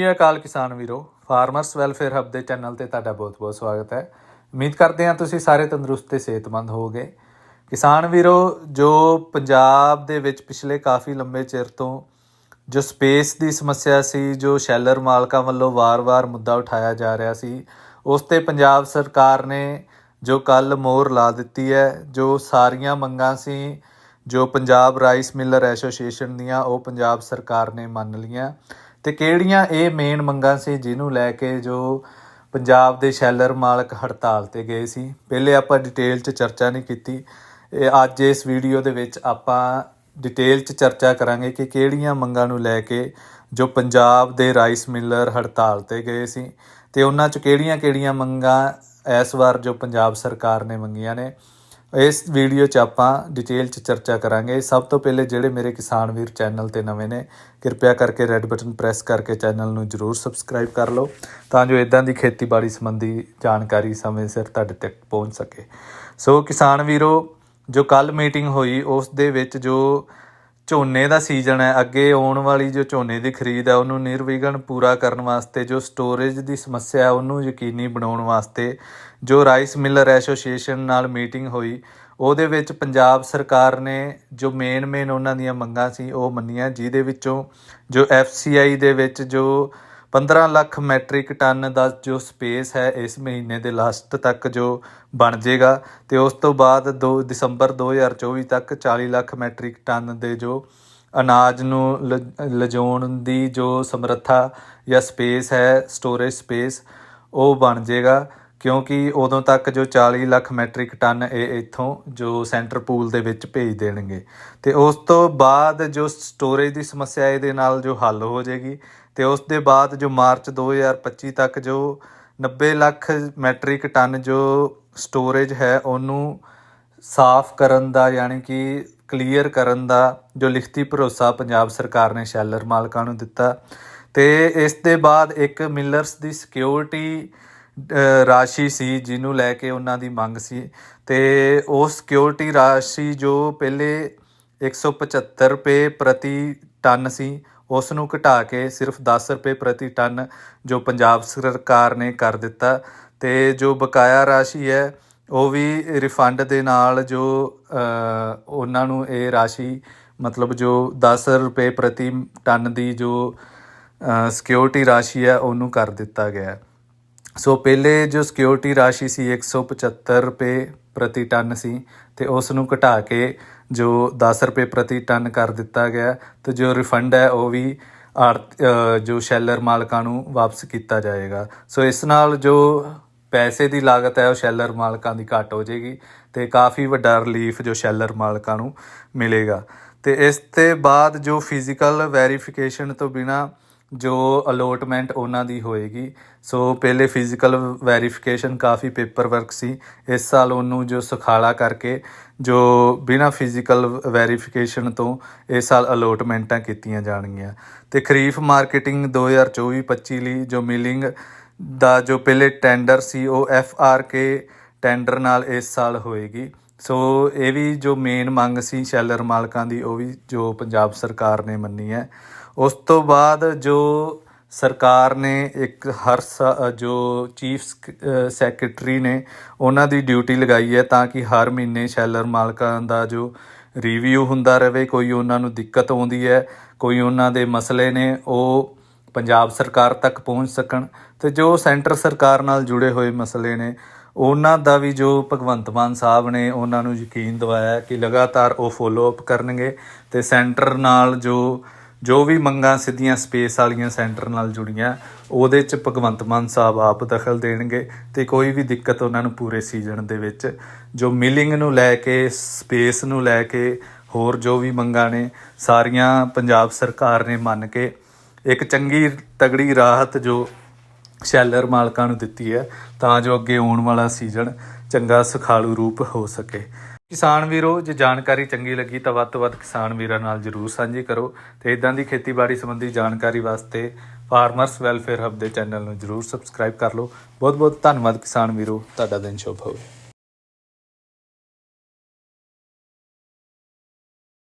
ਸ਼੍ਰੀ ਅਕਾਲ ਕਿਸਾਨ ਵੀਰੋ ਫਾਰਮਰਸ ਵੈਲਫੇਅਰ ਹੱਬ ਦੇ ਚੈਨਲ ਤੇ ਤੁਹਾਡਾ ਬਹੁਤ-ਬਹੁਤ ਸਵਾਗਤ ਹੈ। ਉਮੀਦ ਕਰਦੇ ਹਾਂ ਤੁਸੀਂ ਸਾਰੇ ਤੰਦਰੁਸਤ ਤੇ ਸਿਹਤਮੰਦ ਹੋਵੋਗੇ। ਕਿਸਾਨ ਵੀਰੋ, ਜੋ ਪੰਜਾਬ ਦੇ ਵਿੱਚ ਪਿਛਲੇ ਕਾਫੀ ਲੰਬੇ ਚਿਰ ਤੋਂ ਜੋ ਸਪੇਸ ਦੀ ਸਮੱਸਿਆ ਸੀ, ਜੋ ਸ਼ੈਲਰ ਮਾਲਕਾਂ ਵੱਲੋਂ ਵਾਰ-ਵਾਰ ਮੁੱਦਾ ਉਠਾਇਆ ਜਾ ਰਿਹਾ ਸੀ, ਉਸ ਤੇ ਪੰਜਾਬ ਸਰਕਾਰ ਨੇ ਜੋ ਕੱਲ ਮੋਹਰ ਲਾ ਦਿੱਤੀ ਹੈ, ਜੋ ਸਾਰੀਆਂ ਮੰਗਾਂ ਸੀ, ਜੋ ਪੰਜਾਬ ਰਾਈਸ ਮਿਲਰ ਐਸੋਸੀਏਸ਼ਨ ਦੀਆਂ, ਉਹ ਪੰਜਾਬ ਸਰਕਾਰ ਨੇ ਮੰਨ ਲਈਆਂ। ਤੇ ਕਿਹੜੀਆਂ ਇਹ ਮੇਨ ਮੰਗਾਂ ਸੀ ਜਿਹਨੂੰ ਲੈ ਕੇ ਜੋ ਪੰਜਾਬ ਦੇ ਸ਼ੈਲਰ ਮਾਲਕ ਹੜਤਾਲ ਤੇ ਗਏ ਸੀ? ਪਹਿਲੇ ਆਪਾਂ ਡਿਟੇਲ 'ਚ ਚਰਚਾ ਨਹੀਂ ਕੀਤੀ। ਇਹ ਅੱਜ ਇਸ ਵੀਡੀਓ ਦੇ ਵਿੱਚ ਆਪਾਂ ਡਿਟੇਲ 'ਚ ਚਰਚਾ ਕਰਾਂਗੇ ਕਿ ਕਿਹੜੀਆਂ ਮੰਗਾਂ ਨੂੰ ਲੈ ਕੇ ਜੋ ਪੰਜਾਬ ਦੇ ਰਾਈਸ ਮਿਲਰ ਹੜਤਾਲ ਤੇ ਗਏ ਸੀ ਤੇ ਉਹਨਾਂ 'ਚ ਕਿਹੜੀਆਂ-ਕਿਹੜੀਆਂ ਮੰਗਾਂ ਇਸ ਵਾਰ ਜੋ ਪੰਜਾਬ ਸਰਕਾਰ ਨੇ ਮੰਗੀਆਂ ਨੇ। ਇਸ ਵੀਡੀਓ 'ਚ ਆਪਾਂ ਡਿਟੇਲ 'ਚ ਚਰਚਾ ਕਰਾਂਗੇ। ਸਭ ਤੋਂ ਪਹਿਲੇ ਜਿਹੜੇ ਮੇਰੇ ਕਿਸਾਨ ਵੀਰ ਚੈਨਲ ਤੇ ਨਵੇਂ ਨੇ, ਕਿਰਪਾ ਕਰਕੇ ਰੈੱਡ ਬਟਨ ਪ੍ਰੈਸ ਕਰਕੇ ਚੈਨਲ ਨੂੰ ਜਰੂਰ ਸਬਸਕ੍ਰਾਈਬ ਕਰ ਲਓ, ਤਾਂ ਜੋ ਇਦਾਂ ਦੀ ਖੇਤੀਬਾੜੀ ਸੰਬੰਧੀ ਜਾਣਕਾਰੀ ਸਮੇਂ ਸਿਰ ਤੁਹਾਡੇ ਤੱਕ ਪਹੁੰਚ ਸਕੇ। ਸੋ ਕਿਸਾਨ ਵੀਰੋ, ਜੋ ਕੱਲ ਮੀਟਿੰਗ ਹੋਈ, ਉਸ ਦੇ ਵਿੱਚ ਜੋ ਝੋਨੇ ਦਾ ਸੀਜ਼ਨ ਹੈ, ਅੱਗੇ ਆਉਣ ਵਾਲੀ ਜੋ ਝੋਨੇ ਦੀ ਖਰੀਦ ਹੈ, ਉਹਨੂੰ ਨਿਰਵਿਘਨ ਪੂਰਾ ਕਰਨ ਵਾਸਤੇ, ਜੋ ਸਟੋਰੇਜ ਦੀ ਸਮੱਸਿਆ ਹੈ, ਉਹਨੂੰ ਯਕੀਨੀ ਬਣਾਉਣ ਵਾਸਤੇ ਜੋ ਰਾਈਸ ਮਿਲਰ ਐਸੋਸੀਏਸ਼ਨ ਨਾਲ ਮੀਟਿੰਗ ਹੋਈ, ਉਹਦੇ ਵਿੱਚ ਪੰਜਾਬ ਸਰਕਾਰ ਨੇ ਜੋ ਮੇਨ ਮੇਨ ਉਹਨਾਂ ਦੀਆਂ ਮੰਗਾਂ ਸੀ, ਉਹ ਮੰਨੀਆਂ, ਜਿਹਦੇ ਵਿੱਚੋਂ ਜੋ ਐਫਸੀਆਈ ਦੇ ਵਿੱਚ ਜੋ 15 ਲੱਖ ਮੈਟ੍ਰਿਕ ਟਨ ਦਾ ਜੋ ਸਪੇਸ ਹੈ ਇਸ ਮਹੀਨੇ ਦੇ ਲਾਸਟ ਤੱਕ ਜੋ ਬਣ ਜਾਏਗਾ ਤੇ ਉਸ ਤੋਂ ਬਾਅਦ 2 ਦਸੰਬਰ 2024 ਤੱਕ 40 ਲੱਖ ਮੈਟ੍ਰਿਕ ਟਨ ਦੇ ਜੋ ਅਨਾਜ ਨੂੰ ਲ- ਲਿਜਾਉਣ ਦੀ ਜੋ ਸਮਰੱਥਾ ਜਾਂ ਸਪੇਸ ਹੈ ਸਟੋਰੇਜ ਸਪੇਸ ਉਹ ਬਣ ਜਾਏਗਾ। ਕਿਉਂਕਿ ਉਦੋਂ ਤੱਕ ਜੋ 40 ਲੱਖ ਮੈਟ੍ਰਿਕ ਟਨ ਇਹ ਇੱਥੋਂ ਜੋ ਸੈਂਟਰ ਪੂਲ ਦੇ ਵਿੱਚ ਭੇਜ ਦੇਣਗੇ। ਤੇ ਉਸ ਤੋਂ ਬਾਅਦ ਜੋ ਸਟੋਰੇਜ ਦੀ ਸਮੱਸਿਆ ਇਹਦੇ ਨਾਲ ਜੋ ਹੱਲ ਹੋ ਜਾਏਗੀ ਤੇ ਉਸ ਦੇ ਬਾਅਦ ਜੋ ਮਾਰਚ 2025 ਤੱਕ ਜੋ 90 ਲੱਖ ਮੈਟ੍ਰਿਕ ਟਨ ਜੋ ਸਟੋਰੇਜ ਹੈ ਉਹਨੂੰ ਸਾਫ਼ ਕਰਨ ਦਾ ਯਾਨੀ ਕਿ ਕਲੀਅਰ ਕਰਨ ਦਾ ਜੋ ਲਿਖਤੀ ਭਰੋਸਾ ਪੰਜਾਬ ਸਰਕਾਰ ਨੇ ਸ਼ੈਲਰ ਮਾਲਕਾਂ ਨੂੰ ਦਿੱਤਾ। ਤੇ ਇਸ ਦੇ ਬਾਅਦ ਇੱਕ ਮਿਲਰਸ ਦੀ ਸਿਕਿਉਰਿਟੀ ਰਾਸ਼ੀ ਸੀ ਜਿਹਨੂੰ ਲੈ ਕੇ ਉਹਨਾਂ ਦੀ ਮੰਗ ਸੀ ਤੇ ਉਹ ਸਿਕਿਉਰਿਟੀ ਰਾਸ਼ੀ ਜੋ ਪਹਿਲੇ 175 ਰੁਪਏ ਪ੍ਰਤੀ ਟਨ ਸੀ ਉਸ ਨੂੰ ਘਟਾ ਕੇ ਸਿਰਫ 10 ਰੁਪਏ ਪ੍ਰਤੀ ਟਨ ਜੋ ਪੰਜਾਬ ਸਰਕਾਰ ਨੇ ਕਰ ਦਿੱਤਾ ਤੇ ਜੋ ਬਕਾਇਆ ਰਾਸ਼ੀ ਹੈ, ਉਹ ਵੀ ਰਿਫੰਡ ਦੇ ਨਾਲ ਜੋ ਉਹਨਾਂ ਨੂੰ ਇਹ ਰਾਸ਼ੀ ਮਤਲਬ ਜੋ 10 ਰੁਪਏ ਪ੍ਰਤੀ ਟਨ ਦੀ ਜੋ ਸਿਕਿਉਰਿਟੀ ਰਾਸ਼ੀ ਹੈ, ਉਹਨੂੰ ਕਰ ਦਿੱਤਾ ਗਿਆ। ਸੋ ਪਹਿਲੇ ਜੋ ਸਿਕਿਉਰਿਟੀ ਰਾਸ਼ੀ ਸੀ 175 ਰੁਪਏ ਪ੍ਰਤੀ ਟਨ ਸੀ ਤੇ ਉਸ ਨੂੰ ਘਟਾ ਕੇ ਜੋ 10 ਰੁਪਏ ਪ੍ਰਤੀ ਟਨ ਕਰ ਦਿੱਤਾ ਗਿਆ ਤੇ ਜੋ ਰਿਫੰਡ ਹੈ ਉਹ ਵੀ ਆੜਤ- ਜੋ ਸ਼ੈਲਰ ਮਾਲਕਾਂ ਨੂੰ ਵਾਪਸ ਕੀਤਾ ਜਾਏਗਾ। ਸੋ ਇਸ ਨਾਲ ਜੋ ਪੈਸੇ ਦੀ ਲਾਗਤ ਹੈ ਉਹ ਸ਼ੈਲਰ ਮਾਲਕਾਂ ਦੀ ਘਟ ਹੋ ਜਾਏਗੀ ਤੇ ਕਾਫੀ ਵੱਡਾ ਰਿਲੀਫ ਜੋ ਸ਼ੈਲਰ ਮਾਲਕਾਂ ਨੂੰ ਮਿਲੇਗਾ। ਤੇ ਇਸ ਤੇ ਬਾਅਦ ਜੋ ਫਿਜ਼ੀਕਲ ਵੈਰੀਫਿਕੇਸ਼ਨ ਤੋਂ ਬਿਨਾ ਜੋ ਅਲੋਟਮੈਂਟ ਉਹਨਾਂ ਦੀ ਹੋਏਗੀ। ਸੋ ਪਹਿਲੇ ਫਿਜ਼ੀਕਲ ਵੈਰੀਫਿਕੇਸ਼ਨ ਕਾਫੀ ਪੇਪਰ ਵਰਕ ਸੀ। ਇਸ ਸਾਲ ਉਹਨੂੰ ਜੋ ਸੁਖਾਲਾ ਕਰਕੇ, ਜੋ ਬਿਨਾ ਫਿਜ਼ੀਕਲ ਵੈਰੀਫਿਕੇਸ਼ਨ ਤੋਂ ਇਸ ਸਾਲ ਅਲੋਟਮੈਂਟਾਂ ਕੀਤੀਆਂ ਜਾਣਗੀਆਂ। ਤੇ ਖਰੀਫ ਮਾਰਕੀਟਿੰਗ 2024-25 ਲਈ ਜੋ ਮਿਲਿੰਗ ਦਾ ਜੋ ਪਹਿਲੇ ਟੈਂਡਰ ਸੀ, ਉਹ ਐਫ ਆਰ ਕੇ ਟੈਂਡਰ ਨਾਲ ਇਸ ਸਾਲ ਹੋਏਗੀ। ਸੋ ਇਹ ਵੀ ਜੋ ਮੇਨ ਮੰਗ ਸੀ ਸ਼ੈਲਰ ਮਾਲਕਾਂ ਦੀ, ਉਹ ਵੀ ਜੋ ਪੰਜਾਬ ਸਰਕਾਰ ਨੇ ਮੰਨੀ ਹੈ। ਉਸ ਤੋਂ ਬਾਅਦ ਜੋ ਸਰਕਾਰ ਨੇ ਇੱਕ ਹਰ ਸਾ- ਜੋ ਚੀਫ ਸੈਕਟਰੀ ਨੇ ਉਹਨਾਂ ਦੀ ਡਿਊਟੀ ਲਗਾਈ ਹੈ ਤਾਂ ਕਿ ਹਰ ਮਹੀਨੇ ਸ਼ੈਲਰ ਮਾਲਕਾਂ ਦਾ ਜੋ ਰਿਵਿਊ ਹੁੰਦਾ ਰਹੇ ਕੋਈ ਉਹਨਾਂ ਨੂੰ ਦਿੱਕਤ ਆਉਂਦੀ ਹੈ, ਕੋਈ ਉਹਨਾਂ ਦੇ ਮਸਲੇ ਨੇ, ਉਹ ਪੰਜਾਬ ਸਰਕਾਰ ਤੱਕ ਪਹੁੰਚ ਸਕਣ। ਤੇ ਜੋ ਸੈਂਟਰ ਸਰਕਾਰ ਨਾਲ ਜੁੜੇ ਹੋਏ ਮਸਲੇ ਨੇ, ਉਹਨਾਂ ਦਾ ਵੀ ਜੋ ਭਗਵੰਤ ਮਾਨ ਸਾਹਿਬ ਨੇ ਉਹਨਾਂ ਨੂੰ ਯਕੀਨ ਦਿਵਾਇਆ ਕਿ ਲਗਾਤਾਰ ਉਹ ਫੋਲੋ ਅਪ ਕਰਨਗੇ ਤੇ ਸੈਂਟਰ ਨਾਲ ਜੋ ਜੋ ਵੀ ਮੰਗਾਂ ਸਿੱਧੀਆਂ ਸਪੇਸ ਵਾਲੀਆਂ ਸੈਂਟਰ ਨਾਲ ਜੁੜੀਆਂ, ਉਹਦੇ ਚ ਭਗਵੰਤ ਮਾਨ ਸਾਹਿਬ ਆਪ ਦਖਲ ਦੇਣਗੇ ਤੇ ਕੋਈ ਵੀ ਦਿੱਕਤ ਉਹਨਾਂ ਨੂੰ ਪੂਰੇ ਸੀਜ਼ਨ ਦੇ ਵਿੱਚ। ਜੋ ਮਿਲਿੰਗ ਨੂੰ ਲੈ ਕੇ, ਸਪੇਸ ਨੂੰ ਲੈ ਕੇ, ਹੋਰ ਜੋ ਵੀ ਮੰਗਾਂ ਨੇ, ਸਾਰੀਆਂ ਪੰਜਾਬ ਸਰਕਾਰ ਨੇ ਮੰਨ ਕੇ ਇੱਕ ਚੰਗੀ ਤਗੜੀ ਰਾਹਤ ਜੋ ਸ਼ੈਲਰ ਮਾਲਕਾਂ ਨੂੰ ਦਿੱਤੀ ਹੈ, ਤਾਂ ਜੋ ਅੱਗੇ ਆਉਣ ਵਾਲਾ ਸੀਜ਼ਨ ਚੰਗਾ ਸੁਖਾਲੂ ਰੂਪ ਹੋ ਸਕੇ। ਕਿਸਾਨ ਵੀਰੋ, ਜੇ ਜਾਣਕਾਰੀ ਚੰਗੀ ਲੱਗੀ ਤਾਂ ਵੱਧ ਤੋਂ ਵੱਧ ਕਿਸਾਨ ਵੀਰਾਂ ਨਾਲ ਜਰੂਰ ਸਾਂਝੀ ਕਰੋ ਤੇ ਇਦਾਂ ਦੀ ਖੇਤੀਬਾੜੀ ਸੰਬੰਧੀ ਜਾਣਕਾਰੀ ਵਾਸਤੇ ਫਾਰਮਰਸ ਵੈਲਫੇਅਰ ਹੱਬ ਦੇ ਚੈਨਲ ਨੂੰ ਜਰੂਰ ਸਬਸਕ੍ਰਾਈਬ ਕਰ ਲਓ। ਬਹੁਤ ਬਹੁਤ ਧੰਨਵਾਦ ਕਿਸਾਨ ਵੀਰੋ, ਤੁਹਾਡਾ ਦਿਨ ਸ਼ੁਭ ਹੋਵੇ।